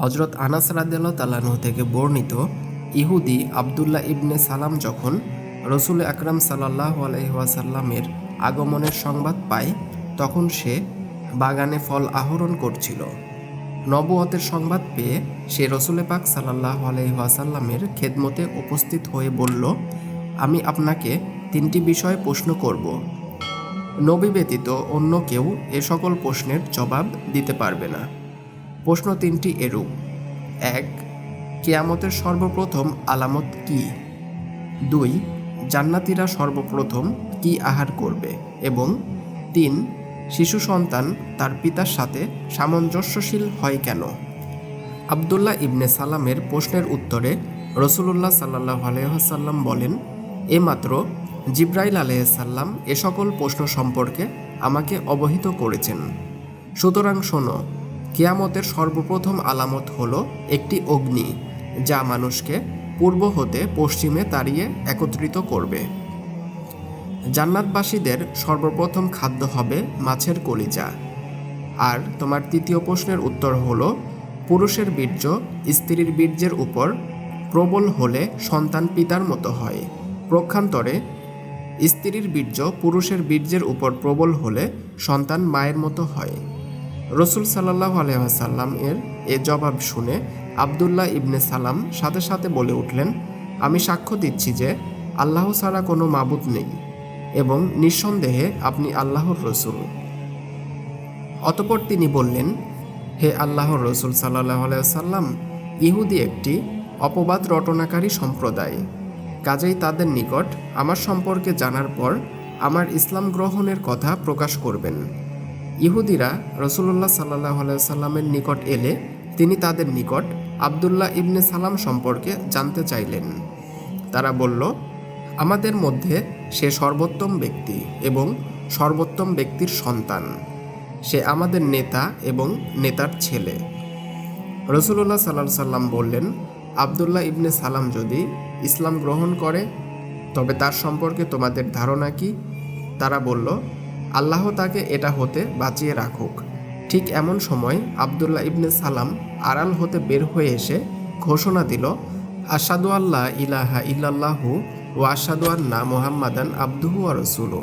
হজরত আনাস রাদিয়াল্লাহ তালানহ থেকে বর্ণিত ইহুদি আবদুল্লাহ ইবনে সালাম যখন রসুল আকরাম সাল্লাহ আলহিহাসাল্লামের আগমনের সংবাদ পায়, তখন সে বাগানে ফল আহরণ করছিল। নবুয়তের সংবাদ পেয়ে সে রসুলে পাক সাল্লাহ আলহিহাসাল্লামের খেদমতে উপস্থিত হয়ে বলল, আমি আপনাকে তিনটি বিষয়ে প্রশ্ন করব। নবী ব্যতীত অন্য কেউ এ সকল প্রশ্নের জবাব দিতে পারবে না। প্রশ্ন তিনটি এরূপ। এক, কেয়ামতের সর্বপ্রথম আলামত কি? দুই, জান্নাতীরা সর্বপ্রথম কি আহার করবে? এবং তিন, শিশু সন্তান তার পিতার সাথে সামঞ্জস্যশীল হয় কেন? আবদুল্লাহ ইবনে সালামের প্রশ্নের উত্তরে রসুলুল্লাহ সাল্লাহ আলহাসাল্লাম বলেন, এমাত্র জিব্রাইল আলহাসাল্লাম এ সকল প্রশ্ন সম্পর্কে আমাকে অবহিত করেছেন। সুতরাং শোনো কেয়ামতের সর্বপ্রথম আলামত হল একটি অগ্নি, যা মানুষকে পূর্ব হতে পশ্চিমে তাড়িয়ে একত্রিত করবে। জান্নাতবাসীদের সর্বপ্রথম খাদ্য হবে মাছের কলিজা। আর তোমার তৃতীয় প্রশ্নের উত্তর হল, পুরুষের বীর্য স্ত্রীর বীর্যের উপর প্রবল হলে সন্তান পিতার মতো হয়। প্রক্ষান্তরে, স্ত্রীর বীর্য পুরুষের বীর্যের উপর প্রবল হলে সন্তান মায়ের মতো হয়। রসুল সাল্লাহ আলহাসাল্লাম এর এ জবাব শুনে আবদুল্লাহ ইবনে সালাম সাথে সাথে বলে উঠলেন, আমি সাক্ষ্য দিচ্ছি যে আল্লাহ ছাড়া কোনো মাবুদ নেই এবং নিঃসন্দেহে আপনি আল্লাহর রসুল। অতপর তিনি বললেন, হে আল্লাহর রসুল সাল্লাহ সাল্লাম ইহুদি একটি অপবাদ রটনাকারী সম্প্রদায়। কাজেই তাদের নিকট আমার সম্পর্কে জানার পর আমার ইসলাম গ্রহণের কথা প্রকাশ করবেন। ইহুদিরা রসুল্লাহ সাল্লাহ সাল্লামের নিকট এলে তিনি তাদের নিকট আবদুল্লাহ ইবনে সালাম সম্পর্কে জানতে চাইলেন। তারা বলল, আমাদের মধ্যে সে সর্বোত্তম ব্যক্তি এবং সর্বোত্তম ব্যক্তির সন্তান। সে আমাদের নেতা এবং নেতার ছেলে। রসুল্লাহ সাল্লাহ সাল্লাম বললেন, আবদুল্লাহ ইবনে সালাম যদি ইসলাম গ্রহণ করে, তবে তার সম্পর্কে তোমাদের ধারণা কি? তারা বলল আল্লাহ তাকে এটা হতে বাঁচিয়ে রাখুক। ঠিক এমন সময় আবদুল্লাহ ইবনে সালাম আড়াল হতে বের হয়ে এসে ঘোষণা দিল আসাদু আল্লাহ ইলাহা ইল্লাল্লাহু ও আসাদু আন্না মোহাম্মাদান আব্দুহু আর রসুলু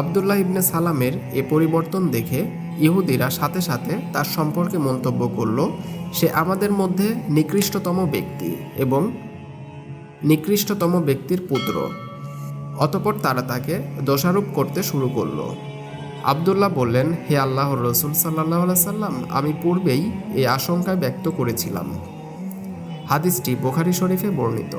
আবদুল্লাহ ইবনে সালামের এ পরিবর্তন দেখে ইহুদিরা সাথে সাথে তার সম্পর্কে মন্তব্য করল, সে আমাদের মধ্যে নিকৃষ্টতম ব্যক্তি এবং নিকৃষ্টতম ব্যক্তির পুত্র। অতপর তারা তাকে দোষারোপ করতে শুরু করল। আবদুল্লাহ বললেন, হে আল্লাহর রসুল সাল্লাহ সাল্লাম, আমি পূর্বেই এই আশঙ্কা ব্যক্ত করেছিলাম। হাদিসটি বোখারি শরীফে বর্ণিত।